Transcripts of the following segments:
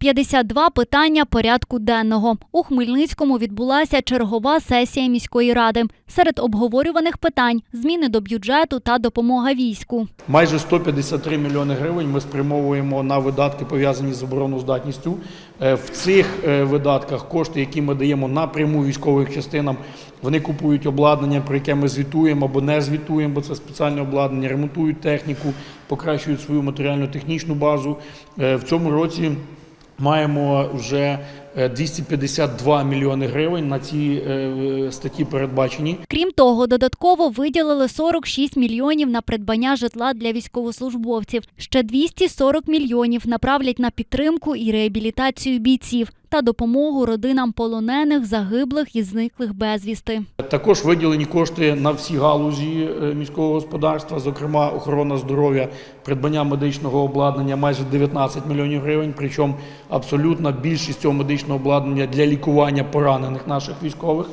52 питання порядку денного. У Хмельницькому відбулася чергова сесія міської ради. Серед обговорюваних питань зміни до бюджету та допомога війську. Майже 153 мільйони гривень ми спрямовуємо на видатки, пов'язані з обороноздатністю. Е, В цих е, видатках кошти, які ми даємо напряму військовим частинам, вони купують обладнання, про яке ми звітуємо або не звітуємо, бо це спеціальне обладнання, ремонтують техніку, покращують свою матеріально-технічну базу. Е, В цьому році маємо вже 252 мільйони гривень на ці е, статті передбачені. Крім того, додатково виділили 46 мільйонів на придбання житла для військовослужбовців. Ще 240 мільйонів направлять на підтримку і реабілітацію бійців та допомогу родинам полонених, загиблих і зниклих безвісти. Також виділені кошти на всі галузі е, міського господарства, зокрема охорона здоров'я, придбання медичного обладнання майже 19 мільйонів гривень. Причому абсолютна більшість цього медичного обладнання для лікування поранених наших військових.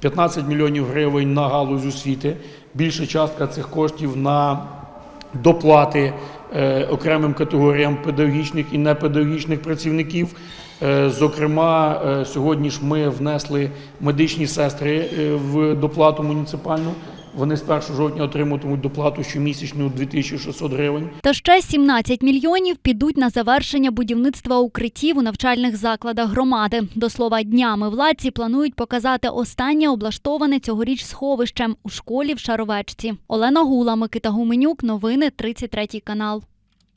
15 мільйонів гривень на галузь освіти. Більша частка цих коштів на доплати е, окремим категоріям педагогічних і непедагогічних працівників. Е, Зокрема, е, сьогодні ж ми внесли медичні сестри в доплату муніципальну. Вони з 1 жовтня отримуватимуть доплату щомісячну 2600 гривень. Та ще 17 мільйонів підуть на завершення будівництва укриттів у навчальних закладах громади. До слова, днями владці планують показати останнє облаштоване цьогоріч сховищем у школі в Шаровечці. Олена Гула, Микита Гуменюк. Новини 33 канал.